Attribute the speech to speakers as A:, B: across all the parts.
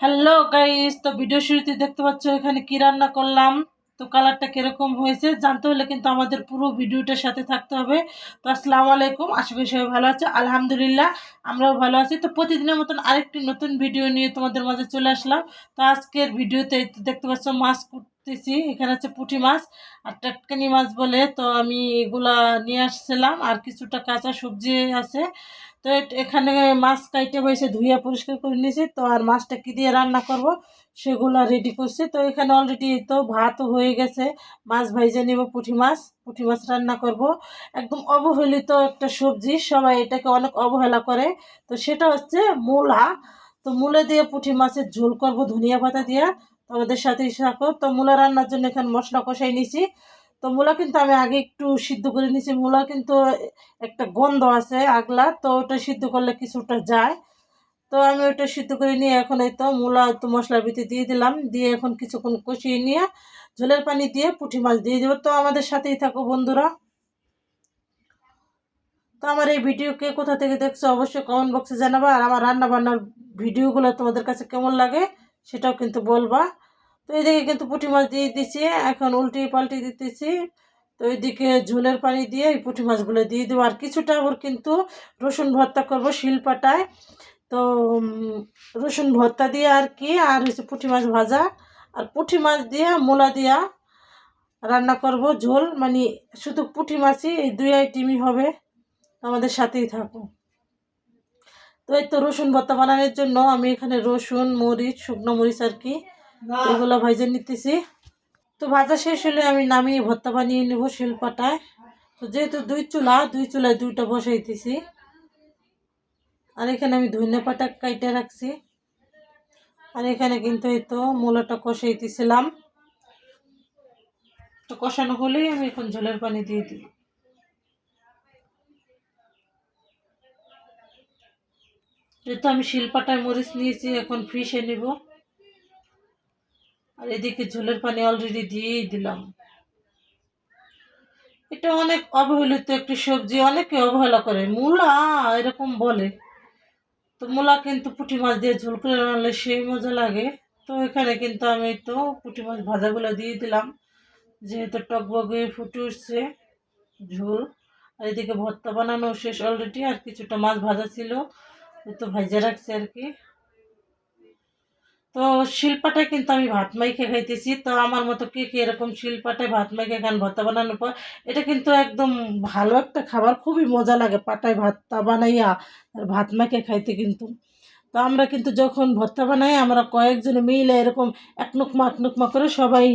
A: Hello guys তো video শুরুতে দেখতে পাচ্ছ, এখানে কি রান্না করলাম? তো কালারটা কীরকম হয়েছে জানতে হলে কিন্তু আমাদের পুরো ভিডিওটার সাথে থাকতে হবে। তো আসসালামু আলাইকুম। আশা করি সবাই ভালো আছে। আলহামদুলিল্লাহ, আমরাও ভালো আছি। তো প্রতিদিনের মতন আরেকটি নতুন ভিডিও নিয়ে তোমাদের মাঝে চলে আসলাম। তো আজকের ভিডিওতে দেখতে পাচ্ছ, মাছ কুটতেছি এখানে হচ্ছে পুঁটি মাছ আর টাটকানি মাছ বলে তো আমি এগুলা নিয়ে আসছিলাম। আর কিছুটা কাঁচা সবজি আছে। তো এখানে মাছ কাইটে হয়েছে, ধুইয়া পরিষ্কার করে নিয়েছি। তো আর মাছটা কী দিয়ে রান্না করব সেগুলো রেডি করছি। তো এখানে অলরেডি তো ভাত হয়ে গেছে। মাছ ভাইজে নেব পুঁটি মাছ। পুঁটি মাছ রান্না করব। একদম অবহেলিত একটা সবজি। সবাই এটাকে অনেক অবহেলা করে। তো সেটা হচ্ছে মূলা। তো মূলা দিয়ে পুঁটি মাছের ঝোল করব ধনিয়া পাতা দিয়ে। তো আমাদের সাথে থাকো। তো মূলা রান্নার জন্য এখানে মশলা কষাই নিছি। তো মূলা কিন্তু আমি আগে একটু সিদ্ধ করে নিছি। মূলা কিন্তু একটা গন্ধ আছে, আগলা। তো ওটা সিদ্ধ করলে কিছুটা যায়। তো আমি ওটা সিদ্ধ করে নিয়ে এখন এই তো মূলা তো মশলার ভিতরে দিয়ে দিলাম। দিয়ে এখন কিছুক্ষণ কষিয়ে নিয়ে ঝোলের পানি দিয়ে পুঁটি মাছ দিয়ে দেবো। তো আমাদের সাথেই থাকো বন্ধুরা। তো আমার এই ভিডিওকে কোথা থেকে দেখছ অবশ্যই কমেন্ট বক্সে জানাবা। আর আমার রান্না বান্নার ভিডিওগুলো তোমাদের কাছে কেমন লাগে সেটাও কিন্তু বলবা। তো এইদিকে কিন্তু পুঁটি মাছ দিয়ে দিচ্ছি এখন উল্টি পাল্টি দিতেছি। তো এইদিকে ঝোলের পানি দিয়ে এই পুঁটি মাছগুলো দিয়ে দেবো। আর কিছুটা আবার কিন্তু রসুন ভর্তা করব শিলপাটায়। তো রসুন ভর্তা দিয়ে আর কি, আর হচ্ছে পুঁটি মাছ ভাজা। আর পুঁটি মাছ দিয়ে মূলা দিয়া রান্না করব ঝোল। মানে শুধু পুঁটি মাছই, এই দুই আইটেমই হবে। আমাদের সাথেই থাকো তো এই তো রসুন ভর্তা বানানোর জন্য আমি এখানে রসুন, মরিচ, শুকনো মরিচ আর কি এগুলো ভাজে নিতেছি। তো ভাজা শেষ হলে আমি নামিয়ে ভর্তা বানিয়ে নেব শিলপাটায়। তো যেহেতু দুই চুলা, দুই চুলায় দুইটা বসাইতেছি। আর এখানে আমি ধনে পাটা কাইটে রাখছি। আর এখানে কিন্তু এই তো মূলাটা কষাইতেছিলাম। তো কষানো হলেই আমি এখন ঝোলের পানি দিয়ে দিই। যেহেতু আমি শিলপাটায় মরিচ নিয়েছি, এখন ফিশে নিব। আর এদিকে ঝোলের পানি অলরেডি দিয়েই দিলাম। এটা অনেক অবহেলিত একটি সবজি, অনেকে অবহেলা করে। মূলা এরকম বলে। তো মূলা কিন্তু পুঁটি মাছ দিয়ে ঝোল করে রান্নালে সেই মজা লাগে। তো এখানে কিন্তু আমি তো পুঁটি মাছ ভাজাগুলো দিয়ে দিলাম। যেহেতু টকবগে ফুটে উঠছে, ঝোল। আর এদিকে ভর্তা বানানো শেষ অলরেডি আর কিছুটা মাছ ভাজা ছিল। তো ভাজা রাখছি আর কি। তো শিলপাটায় কিন্তু আমি ভাত মাইকে খাইতেছি। তো আমার মতো কে কে এরকম শিলপাটায় ভাত মাইখে খান ভর্তা বানানোর পর, এটা কিন্তু একদম ভালো একটা খাবার, খুবই মজা লাগে পাটায় ভাতটা বানাইয়া আর ভাত মাইখে খাইতে কিন্তু। তো আমরা কিন্তু যখন ভর্তা বানাই, আমরা কয়েকজন মিলে এরকম এক নুকমা এক নুকমা করে সবাই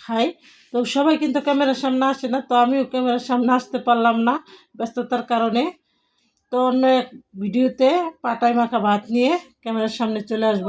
A: খাই। তো সবাই কিন্তু ক্যামেরার সামনে আসে না, তো আমিও ক্যামেরার সামনে আসতে পারলাম না ব্যস্ততার কারণে। তো অন্য এক ভিডিওতে পাটায় মাখা ভাত নিয়ে ক্যামেরার সামনে চলে আসব।